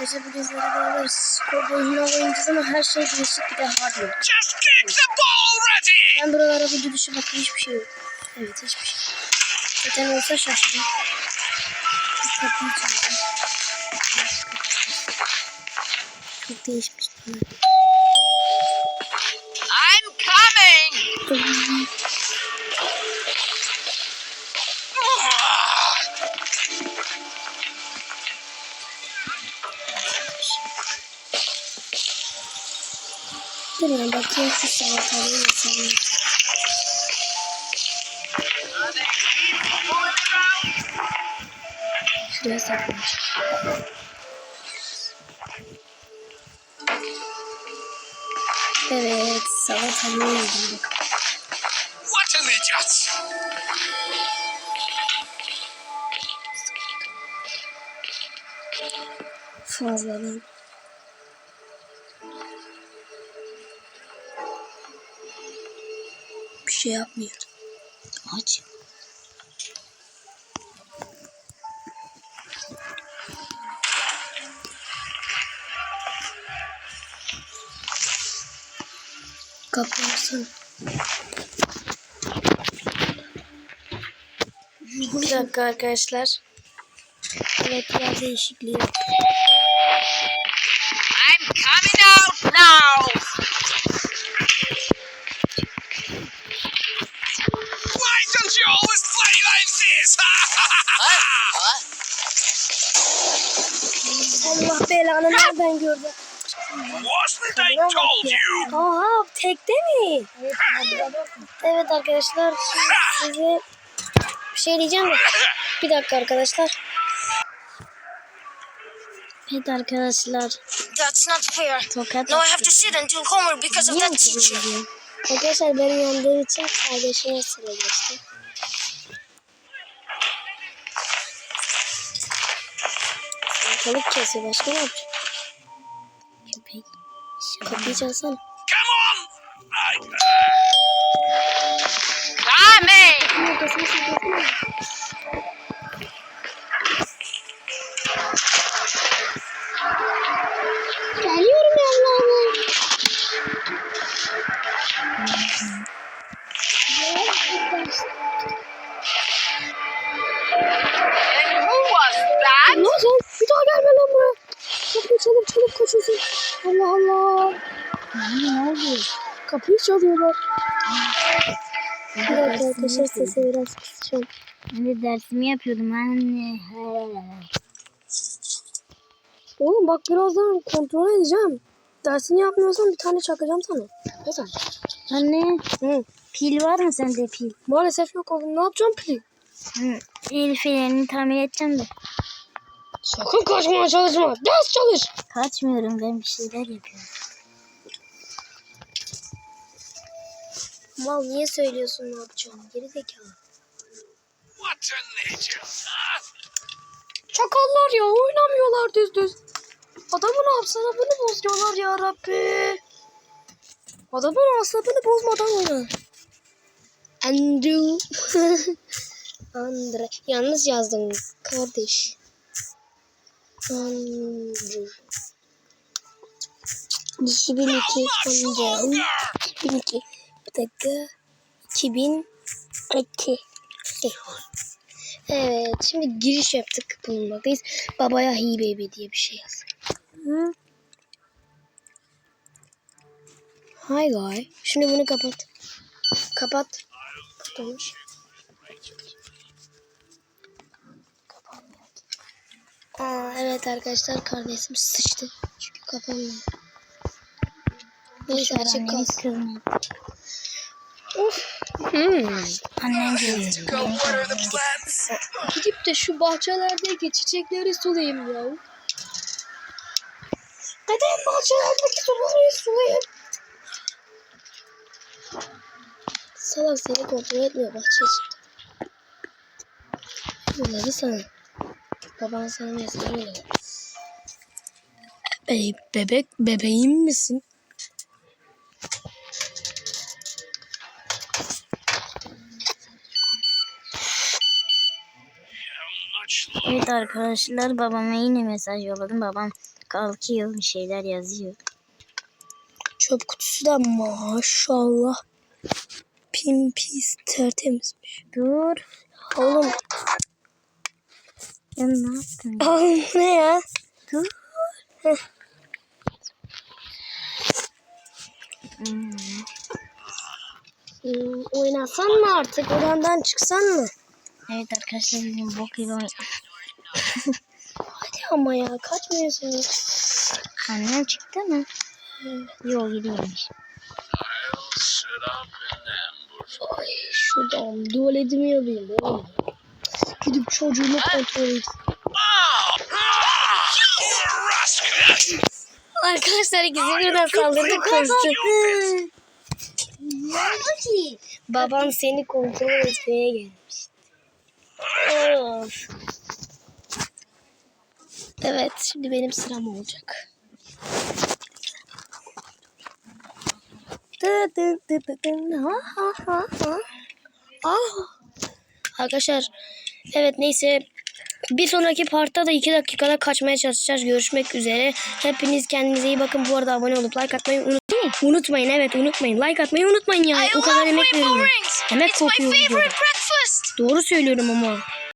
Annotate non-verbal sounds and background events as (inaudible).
Arkadaşlar bugün sizlerle beraber skor oyununa oynayacağız ama her şey değişik bir de hard. Just kick the ball ready! Ben buralara bir gidişe bak hiçbir şey yok. Evet hiçbir şey. Zaten olsa şaşırdım. Kapıyı çaldım. Çok değişmiş. I'm coming! Lan bakayım şu salatalığı nasıl Şuraya saklamış. Evet bak. What an idiot! Fazladan. Şey yapmıyor. Aç. Kapansın. Bir dakika arkadaşlar. Evet biraz değişikliği. I'm coming out now! Belanı nereden gördü? Wasn't I told you? Aha tekte mi? Evet arkadaşlar şimdi size bir şey diyeceğim de. Bir dakika arkadaşlar. Evet arkadaşlar. That's not fair. Tokat Now I have to sit and do homework because of that mi teacher. Arkadaşlar benim yandığım için kardeşime sıra geçti. Ortalık kesiyor. Başka ne yapacak? Kapıyı çalsana. Come on! I... Coming! Neredesin Ne oldu? Kapıyı çalıyorlar. Bir dakika arkadaşlar sesi biraz kısacağım. Ben de dersimi yapıyordum anne. Oğlum bak birazdan kontrol edeceğim. Dersini yapmıyorsan bir tane çakacağım sana. Ne zaman? Anne Hı. pil var mı sende pil? Maalesef yok oğlum. Ne yapacağım pili? Hı. El tamir edeceğim de. Sakın kaçmaya çalışma. Ders çalış. Kaçmıyorum ben bir şeyler yapıyorum. Mal niye söylüyorsun ne yapacağını? Geri zekalı. Çakallar ya oynamıyorlar düz düz. Adamın asabını bozuyorlar ya Rabbi. Adamın asabını bozmadan oyna. Andrew. (laughs) Andre. Yalnız yazdın kardeş. Andrew. 2002 Andrew. 2002. Dakika. 2002. Evet, şimdi giriş yaptık bulunmaktayız. Babaya hi baby diye bir şey yaz. Hı? Hi guy. Şimdi bunu kapat. Kapat. Kapanmıyor. Aa, evet arkadaşlar kardeşim sıçtı. Çünkü kapanmıyor. Neyse açık kalsın. Of. Hmm. Plants! Gidip de şu bahçelerdeki çiçekleri sulayayım ya. Neden bahçelerdeki suları sulayayım? Salak seni kontrol etmiyor bahçe çıktı. Bunları sana. Baban sana mesela öyle. Ey bebek bebeğim misin? Evet arkadaşlar babama yine mesaj yolladım. Babam kalkıyor bir şeyler yazıyor. Çöp kutusu da maşallah. Pim pis tertemizmiş. Dur. Oğlum Ya ne yaptın? oğlum ne ya? Dur. Hmm. Oynasan mı artık? Odandan çıksan mı? Evet arkadaşlar bizim bok gibi oyun. Hadi ama ya kaçmıyorsun. Annem çıktı mı? Yok gidiyormuş. Ay şuradan tuvaletimi yapayım oğlum. Gidip çocuğumu kontrol edeyim. Arkadaşlar ikisi birden saldırdı koştu. Baban seni kontrol etmeye gelmiş. Of. Evet şimdi benim sıram olacak. Ah. Arkadaşlar evet neyse bir sonraki partta da 2 dakikada kaçmaya çalışacağız. Görüşmek üzere. Hepiniz kendinize iyi bakın. Bu arada abone olup like atmayı unutmayın. Unutmayın evet unutmayın. Like atmayı unutmayın ya. I o kadar emek veriyorum. my kokuyor. Doğru söylüyorum ama.